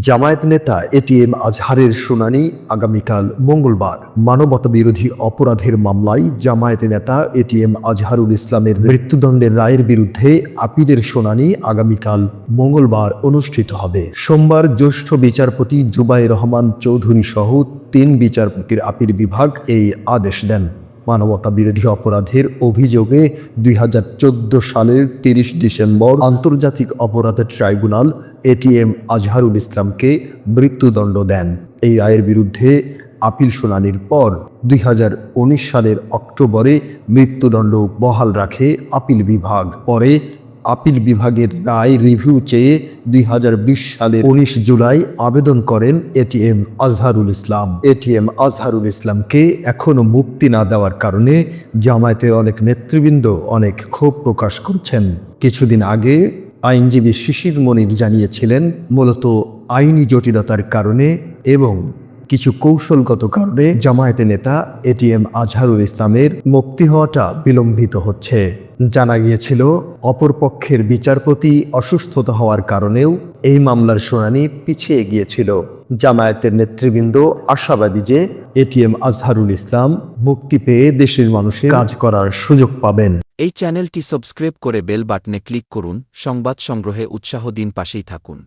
জামায়াত নেতা এটিএম আজহারের শুনানি আগামীকাল মঙ্গলবার। মানবতা বিরোধী অপরাধের মামলায় জামায়াত নেতা এটিএম আজহারুল ইসলামের মৃত্যুদণ্ডের রায়ের বিরুদ্ধে আপিলের শুনানি আগামীকাল মঙ্গলবার অনুষ্ঠিত হবে। সোমবার জ্যেষ্ঠ বিচারপতি জুবাই রহমান চৌধুরী সহ তিন বিচারপতির আপিল বিভাগ এই আদেশ দেন। মানবতা বিরোধী অপরাধের অভিযোগে দুই হাজার চোদ্দ সালের তিরিশ ডিসেম্বর আন্তর্জাতিক অপরাধের ট্রাইব্যুনাল এটিএম আজহারুল ইসলামকে মৃত্যুদণ্ড দেন। এই রায়ের বিরুদ্ধে আপিল শুনানির পর দুই হাজার উনিশ সালের অক্টোবরে মৃত্যুদণ্ড বহাল রাখে আপিল বিভাগ। পরে আপিল বিভাগের রায় রিভিউ চেয়ে দুই সালের উনিশ জুলাই আবেদন করেন এটিএম আজহারুল ইসলাম। এটিএম আজহারুল ইসলামকে এখনও মুক্তি না দেওয়ার কারণে জামায়াতের অনেক নেতৃবৃন্দ অনেক ক্ষোভ প্রকাশ করছেন। কিছুদিন আগে আইনজীবী শিশির মনির জানিয়েছিলেন, মূলত আইনি জটিলতার কারণে এবং কিছু কৌশলগত কারণে জামায়াতের নেতা এটিএম আজহারুল ইসলামের মুক্তি হওয়াটা বিলম্বিত হচ্ছে। জানা গিয়েছিল, অপরপক্ষের বিচারপতি অসুস্থতা হওয়ার কারণেও এই মামলার শুনানি পিছিয়ে গিয়েছিল। জামায়াতের নেতৃবৃন্দ আশাবাদী যে এটিএম আজহারুল ইসলাম মুক্তি পেয়ে দেশের মানুষের কাজ করার সুযোগ পাবেন। এই চ্যানেলটি সাবস্ক্রাইব করে বেল বাটনে ক্লিক করুন। সংবাদ সংগ্রহে উৎসাহ দিন পাশেই থাকুন।